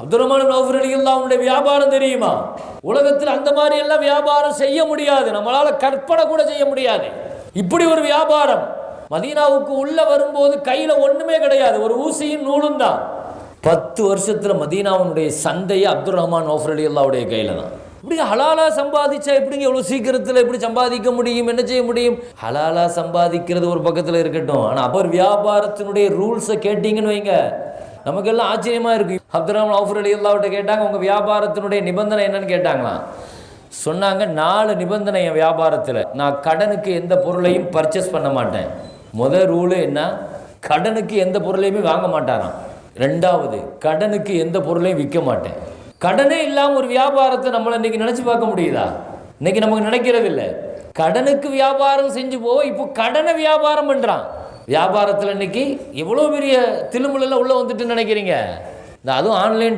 அப்துல் ரஹ்மான் நௌஃபர் அலி அவனுடைய வியாபாரம் தெரியுமா? உலகத்தில் அந்த மாதிரி எல்லாம் வியாபாரம் செய்ய முடியாது. நம்மளால் கற்பனை கூட செய்ய முடியாது. இப்படி ஒரு வியாபாரம் மதீனாவுக்கு உள்ள வரும்போது கையில் ஒன்றுமே கிடையாது. ஒரு ஊசியும் நூலும் தான். பத்து வருஷத்தில் மதீனாவுடைய சந்தையை அப்துல் ரஹ்மான் நௌஃபர் அலி அல்லாவுடைய கையில் தான். இப்படி ஹலாலா சம்பாதிச்சா எப்படிங்க எவ்வளோ சீக்கிரத்தில் எப்படி சம்பாதிக்க முடியும்? என்ன செய்ய முடியும்? ஹலாலா சம்பாதிக்கிறது ஒரு பக்கத்தில் இருக்கட்டும். ஆனால் அவர் வியாபாரத்தினுடைய ரூல்ஸை கேட்டிங்கன்னு வைங்க. நமக்கெல்லாம் ஆச்சரியமா இருக்கு. அப்துல் ரஹ்மான் ஆஃபர் அலி அல்லாவிட்ட கேட்டாங்க உங்கள் வியாபாரத்தினுடைய நிபந்தனை என்னன்னு? கேட்டாங்களாம் சொன்னாங்க நாலு நிபந்தனை என் வியாபாரத்தில். நான் கடனுக்கு எந்த பொருளையும் பர்ச்சேஸ் பண்ண மாட்டேன். முதல் ரூலு என்ன? கடனுக்கு எந்த பொருளையுமே வாங்க மாட்டாராம். ரெண்டாவது கடனுக்கு எந்த பொருளையும் விற்க மாட்டேன். கடனே இல்லாமல் ஒரு வியாபாரத்தை நம்மளை இன்னைக்கு நினச்சி பார்க்க முடியுதா? இன்னைக்கு நமக்கு நினைக்கிறது இல்லை கடனுக்கு வியாபாரம் செஞ்சு போ இப்போ கடனை வியாபாரம் பண்ணுறான் வியாபாரத்தில் இன்னைக்கு எவ்வளோ பெரிய தில்லுமுள்ள உள்ள வந்துட்டு நினைக்கிறீங்க? இந்த அதுவும் ஆன்லைன்